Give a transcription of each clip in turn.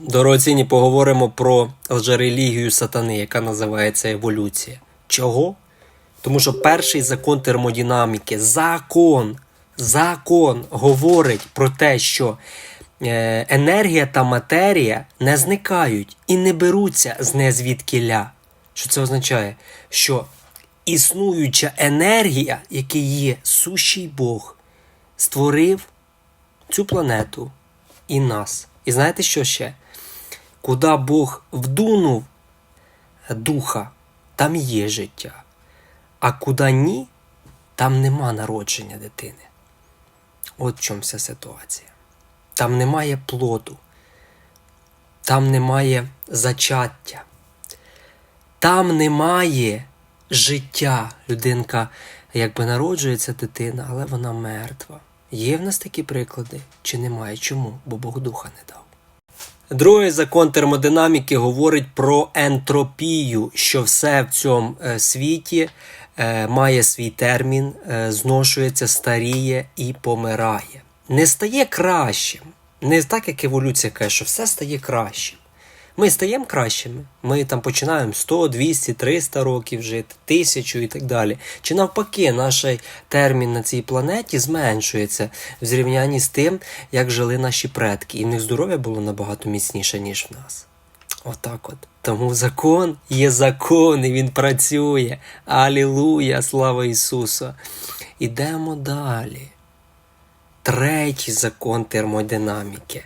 Дорогоцінні, поговоримо про лжерелігію сатани, яка називається еволюція. Чого? Тому що перший закон термодинаміки, закон, закон говорить про те, що е, енергія та матерія не зникають і не беруться з незвідкіля. Що це означає? Що існуюча енергія, який є сущий Бог, створив цю планету і нас. І знаєте що ще? Куди Бог вдунув духа, там є життя. А куди ні, там нема народження дитини. От в чому вся ситуація. Там немає плоду, там немає зачаття, там немає життя. Людинка якби народжується дитина, але вона мертва. Є в нас такі приклади? Чи немає? Чому? Бо Бог духа не дав. Другий закон термодинаміки говорить про ентропію, що все в цьому е, світі е, має свій термін, е, зношується, старіє і помирає. Не стає кращим. Не так, як еволюція каже, що все стає кращим. Ми стаємо кращими. Ми там починаємо 100, 200, 300 років жити, тисячу і так далі. Чи навпаки, наш термін на цій планеті зменшується в зрівнянні з тим, як жили наші предки, і в них здоров'я було набагато міцніше, ніж в нас. Отак от. Тому закон є закон, і він працює. Алілуя, слава Ісусу. Ідемо далі. Третій закон термодинаміки,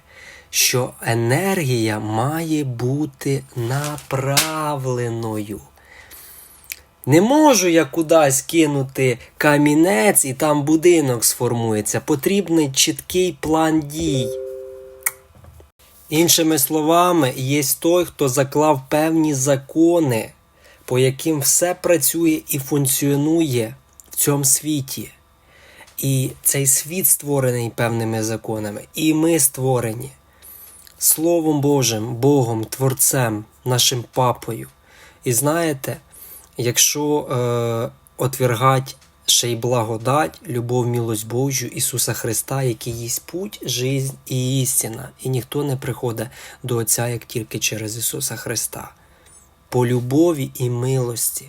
що енергія має бути направленою. Не можу я кудись кинути камінець і там будинок сформується. Потрібний чіткий план дій. Іншими словами, є той, хто заклав певні закони, по яким все працює і функціонує в цьому світі. І цей світ створений певними законами, і ми створені Словом Божим, Богом, Творцем, нашим папою. І знаєте, якщо е, отвергать ще й благодать, любов, милость Божу Ісуса Христа, який є путь, жизнь і істина, і ніхто не приходить до Отця як тільки через Ісуса Христа. По любові і милості.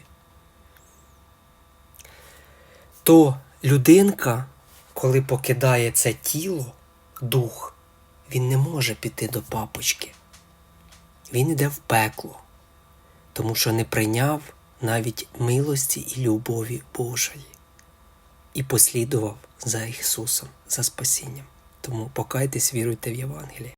То людинка, коли покидає це тіло, дух, він не може піти до папочки. Він йде в пекло, тому що не прийняв навіть милості і любові Божої і послідував за Ісусом, за спасінням. Тому покайтесь, віруйте в Євангеліє.